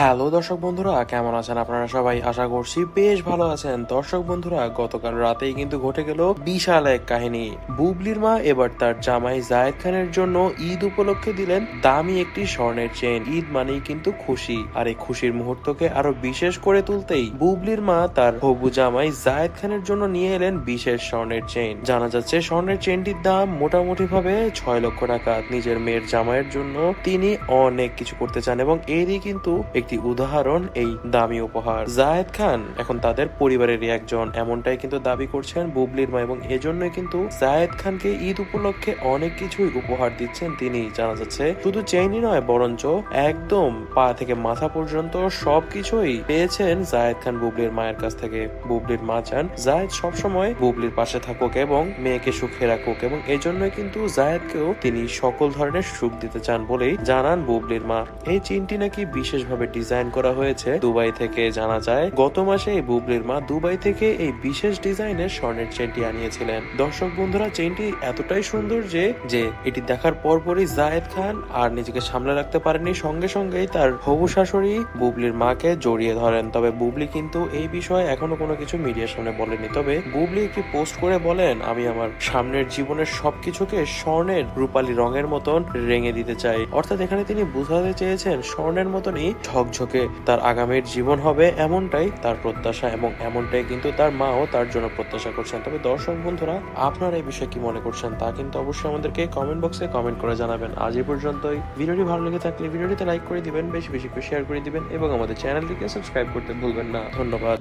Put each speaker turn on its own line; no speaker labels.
Hello দর্শক বন্ধুরা, কেমন আছেন আপনারা সবাই? আশা করছি বেশ ভালো আছেন। দর্শক বন্ধুরা, গতকাল রাতেই কিন্তু ঘটে গেল বিশাল এক কাহিনী। বুবলির মা এবার তার জামাই জায়েদ খানের জন্য ঈদ উপলক্ষে দিলেন দামি একটি স্বর্ণের চেন ঈদ মানেই কিন্তু খুশি। আর এই খুশির মুহূর্তকে আরও বিশেষ করে তুলতেই বুবলির মা তার হবু জামাই জায়েদ খানের জন্য নিয়ে এলেন বিশেষ স্বর্ণের চেন জানা যাচ্ছে, স্বর্ণের চেনটির দাম মোটামুটি ভাবে ছয় লক্ষ টাকা। নিজের মেয়ের জামাইয়ের জন্য তিনি অনেক কিছু করতে চান এবং এরই কিন্তু একটি উদাহরণ এই দামি উপহার। জায়েদ খান এখন তাদের পরিবারেরই একজন। এমনটাই কিন্তু দাবি করছেন বুবলির মা এবং এজন্যই কিন্তু জায়েদ খানকে ঈদ উপলক্ষে অনেক কিছুই উপহার দিচ্ছেন তিনি। জানা যাচ্ছে, শুধু চেইনই নয়, বরঞ্চ একদম পা থেকে মাথা পর্যন্ত সবকিছুই পেয়েছেন জায়েদ খান বুবলির মায়ের কাছ থেকে। বুবলির মা চান জায়েদ সবসময় বুবলির পাশে থাকুক এবং মেয়েকে সুখে রাখুক এবং এই জন্যই কিন্তু জায়েদকেও তিনি সকল ধরনের সুখ দিতে চান বলেই জানান বুবলির মা। এই চিনটি নাকি বিশেষভাবে ডিজাইন করা হয়েছে দুবাই থেকে জানা যায়, গত মাসে এই বুবলির মা দুবাই থেকে এই বিশেষ ডিজাইনের স্বর্ণের চেনটি আনিয়েছিলেন। দর্শক বন্ধুরা, চেনটি এতটাই সুন্দর যে যে এটি দেখার পরপরই জায়েদ খান আর নিজেকে সামলে রাখতে পারেনি সঙ্গে সঙ্গেই তার হবু শাশুড়ি বুবলির মাকে জড়িয়ে ধরেন। তবে বুবলি কিন্তু এই বিষয়ে এখনও কোনো কিছু মিডিয়ার সামনে বলেনি তবে বুবলি একটি পোস্ট করে বলেন, আমি আমার সামনের জীবনের সবকিছুকে স্বর্ণের রূপালী রঙের মতন রেঙে দিতে চাই। অর্থাৎ এখানে তিনি বুঝাতে চেয়েছেন, স্বর্ণের মতনই ঝকঝকে তার আগামীর জীবন হবে এমনটাই তার প্রত্যাশা এবং এমনটাই কিন্তু তার মাও তার জন্য প্রত্যাশা করছেন। তবে দর্শক বন্ধুরা, আপনারা এই বিষয়ে কি মনে করছেন তা কিন্তু অবশ্যই আমাদেরকে কমেন্ট বক্সে কমেন্ট করে জানাবেন। আজ এই পর্যন্তই। ভিডিওটি ভালো লেগে থাকলে ভিডিওটিতে লাইক করে দিবেন, বেশি বেশি করে শেয়ার করে দিবেন এবং আমাদের চ্যানেলটিকে সাবস্ক্রাইব করতে ভুলবেন না। ধন্যবাদ।